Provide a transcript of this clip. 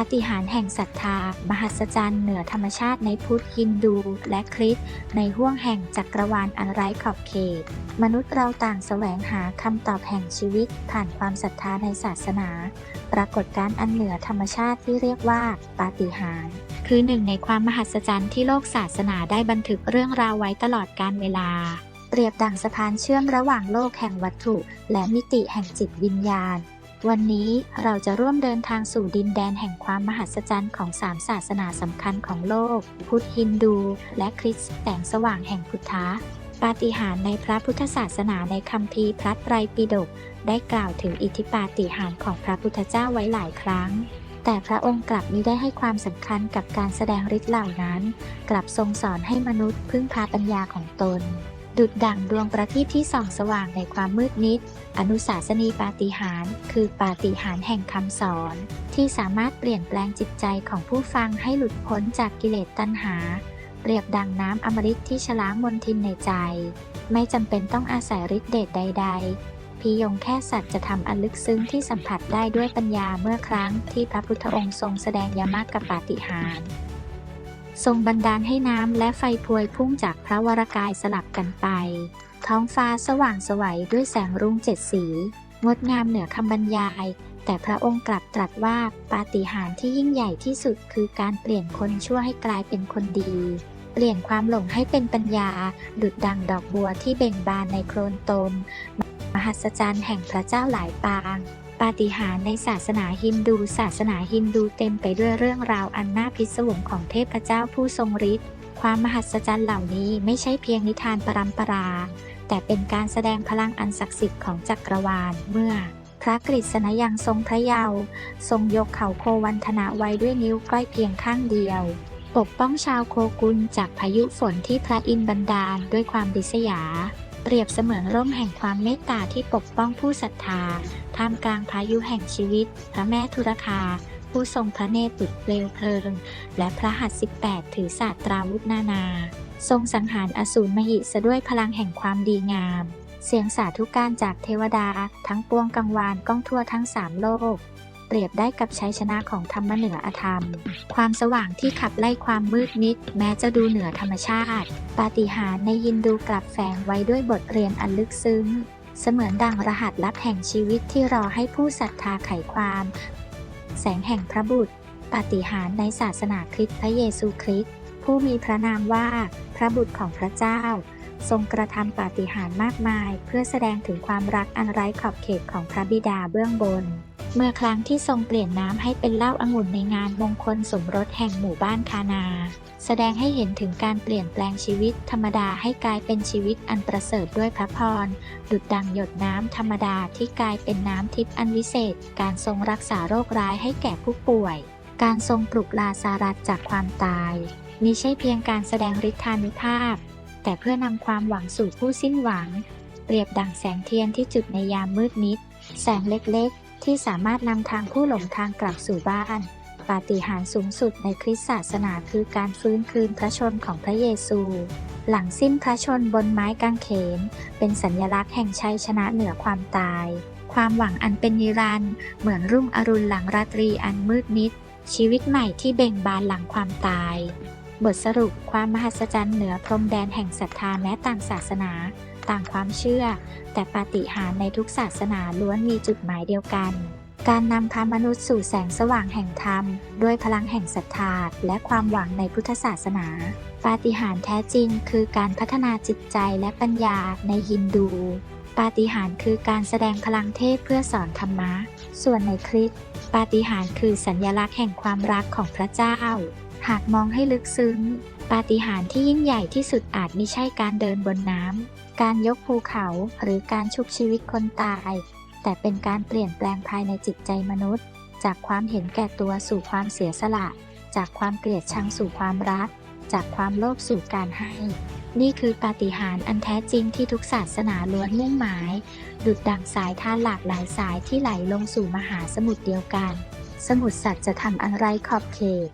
ปาฏิหาริย์แห่งศรัทธา มหัศจรรย์เหนือธรรมชาติในพุทธฮินดู และคริสต์ในห้วงแห่งจักรวาลอันไร้ขอบเขต มนุษย์เราต่างแสวงหาคำตอบแห่งชีวิต ผ่านความศรัทธาในศาสนา ปรากฏการณ์อันเหนือธรรมชาติที่เรียกว่าปาฏิหาริย์คือหนึ่งในความมหัศจรรย์ที่โลกศาสนาได้บันทึกเรื่องราวไว้ตลอดกาลเวลาเปรียบดั่งสะพานเชื่อมระหว่างโลกแห่งวัตถุ และมิติแห่งจิตวิญญาณ วันนี้เราจะร่วมเดินทางสู่ดินแดนแห่งความมหัศจรรย์ของสามศาสนาสำคัญของโลก พุทธฮินดู และคริสต์แสงสว่างแห่งพุทธะปาฏิหาริย์ในพระพุทธศาสนาในคัมภีร์พระไตรปิฎกได้กล่าวถึงอิทธิปาฏิหาริย์ของพระพุทธเจ้าไว้หลายครั้ง แต่พระองค์กลับมิได้ให้ความสำคัญกับการแสดงฤทธิ์เหล่านั้น กลับทรงสอนให้มนุษย์พึ่งพาปัญญาของตน ดุดดั่งดวงประทีปที่ส่องสว่างในความมืดมิด อนุสาสนีปาฏิหาริย์คือปาฏิหาริย์แห่งคำสอน ที่สามารถเปลี่ยนแปลงจิตใจของผู้ฟังให้หลุดพ้นจากกิเลสตัณหา เปรียบดังน้ำอมฤตที่ชล้างมนทินในใจ ไม่จำเป็นต้องอาศัยฤทธิเดชใด ๆพียงแค่สัตว์จะทำอันลึกซึ้งที่สัมผัสได้ด้วยปัญญาเมื่อครั้งที่พระพุทธองค์ทรงแสดงยามากกับปาฏิหาริย์ ทรงบันดาลให้น้ำและไฟพวยพุ่งจากพระวรากายสลับกันไป ท้องฟ้าสว่างไสวัยด้วยแสงรุ่งเจ็ดสี งดงามเหนือคำบรรยาย แต่พระองค์กลับตรัสว่าปาฏิหาริย์ที่ยิ่งใหญ่ที่สุดคือการเปลี่ยนคนชั่วให้กลายเป็นคนดี เปลี่ยนความหลงให้เป็นปัญญา ดุดดังดอกบัวที่เบ่งบานในโคลนตม มหัศจรรย์แห่งพระเจ้าหลายปาง ปาฏิหาริย์ในศาสนาฮินดู ศาสนาฮินดูเต็มไปด้วยเรื่องราวอันน่าพิศวงของเทพเจ้าผู้ทรงฤทธิ์ ความมหัศจรรย์เหล่านี้ไม่ใช่เพียงนิทานปรำปรา แต่เป็นการแสดงพลังอันศักดิ์สิทธิ์ของจักรวาลเมื่อพระกฤษณยังทรงพระเยาว์ทรงยกเขาโควันธนะไว้ด้วยนิ้วก้อยเพียงข้างเดียว ปกป้องชาวโคกุลจากพายุฝนที่พระอินทร์บันดาลด้วยความริษยา เปรียบเสมือนร่มแห่งความเมตตาที่ปกป้องผู้ศรัทธา ท่ามกลางพายุแห่งชีวิต พระแม่ธุรคา ผู้ทรงพระเนตรดุจเปลวเพลิง และพระหัตถ์18 ถือศาสตราวุธนานา ทรงสังหารอสูรมหิสด้วยพลังแห่งความดีงาม เสียงสาธุการจากเทวดา ทั้งปวงกังวานก้องทั่วทั้งสามโลก เปรียบได้กับชัยชนะของธรรมเหนืออธรรม ความสว่างที่ขับไล่ความมืดมิด แม้จะดูเหนือธรรมชาติ ปาฏิหาริย์ในยินดูกลับแฝงไว้ด้วยบทเรียนอันลึกซึ้ง เสมือนดังรหัสลับแห่งชีวิตที่รอให้ผู้ศรัทธาไขความ แสงแห่งพระบุตร ปาฏิหาริย์ในศาสนาคริสต์พระเยซูคริสต์ผู้มีพระนามว่าพระบุตรของพระเจ้า ทรงกระทำปาฏิหาริย์มากมาย เพื่อแสดงถึงความรักอันไร้ขอบเขตของพระบิดาเบื้องบน เมื่อครั้งที่ทรงเปลี่ยนน้ำให้เป็นเหล้าองุ่นในงานมงคลสมรสแห่งหมู่บ้านคานา แสดงให้เห็นถึงการเปลี่ยนแปลงชีวิตธรรมดาให้กลายเป็นชีวิตอันประเสริฐด้วยพระพร ดุดดังหยดน้ำธรรมดาที่กลายเป็นน้ำทิพย์อันวิเศษ การทรงรักษาโรคร้ายให้แก่ผู้ป่วย การทรงปลุกลาซารัสจากความตายมิใช่เพียงการแสดงฤทธานุภาพ แต่เพื่อนำความหวังสู่ผู้สิ้นหวัง เปรียบดังแสงเทียนที่จุดในยามมืดมิด แสงเล็กๆ ที่สามารถนำทางผู้หลงทางกลับสู่บ้าน ปาฏิหาริย์สูงสุดในคริสตศาสนาคือการฟื้นคืนพระชนของพระเยซู หลังสิ้นพระชนบนไม้กางเขน เป็นสัญลักษณ์แห่งชัยชนะเหนือความตาย ความหวังอันเป็นนิรันดร์เหมือนรุ่งอรุณหลังราตรีอันมืดมิด ชีวิตใหม่ที่เบ่งบานหลังความตาย บทสรุปความมหัศจรรย์เหนือพรมแดนแห่งศรัทธาแม้ต่างศาสนา ต่างความเชื่อ แต่ปาฏิหาริย์ในทุกศาสนาล้วนมีจุดหมายเดียวกัน การนำพามนุษย์สู่แสงสว่างแห่งธรรม ด้วยพลังแห่งศรัทธาและความหวังในพุทธศาสนา ปาฏิหาริย์แท้จริงคือการพัฒนาจิตใจและปัญญาในฮินดู ปาฏิหาริย์คือการแสดงพลังเทพเพื่อสอนธรรมะ ส่วนในคริสต์ปาฏิหาริย์คือสัญญลักษณ์แห่งความรักของพระเจ้า หากมองให้ลึกซึ้ง ปาฏิหาริย์ที่ยิ่งใหญ่ที่สุดอาจไม่ใช่การเดินบนน้ำ การยกภูเขาหรือการชุบชีวิตคนตาย แต่เป็นการเปลี่ยนแปลงภายในจิตใจมนุษย์ จากความเห็นแก่ตัวสู่ความเสียสละ จากความเกลียดชังสู่ความรัก จากความโลภสู่การให้ นี่คือปาฏิหาริย์อันแท้จริงที่ทุกศาสนาล้วนมุ่งหมาย ดุดดั่งสายทานหลากหลายสายที่ไหลลงสู่มหาสมุทรเดียวกัน สมุทรสัตว์จะทำอันไรขอบเขต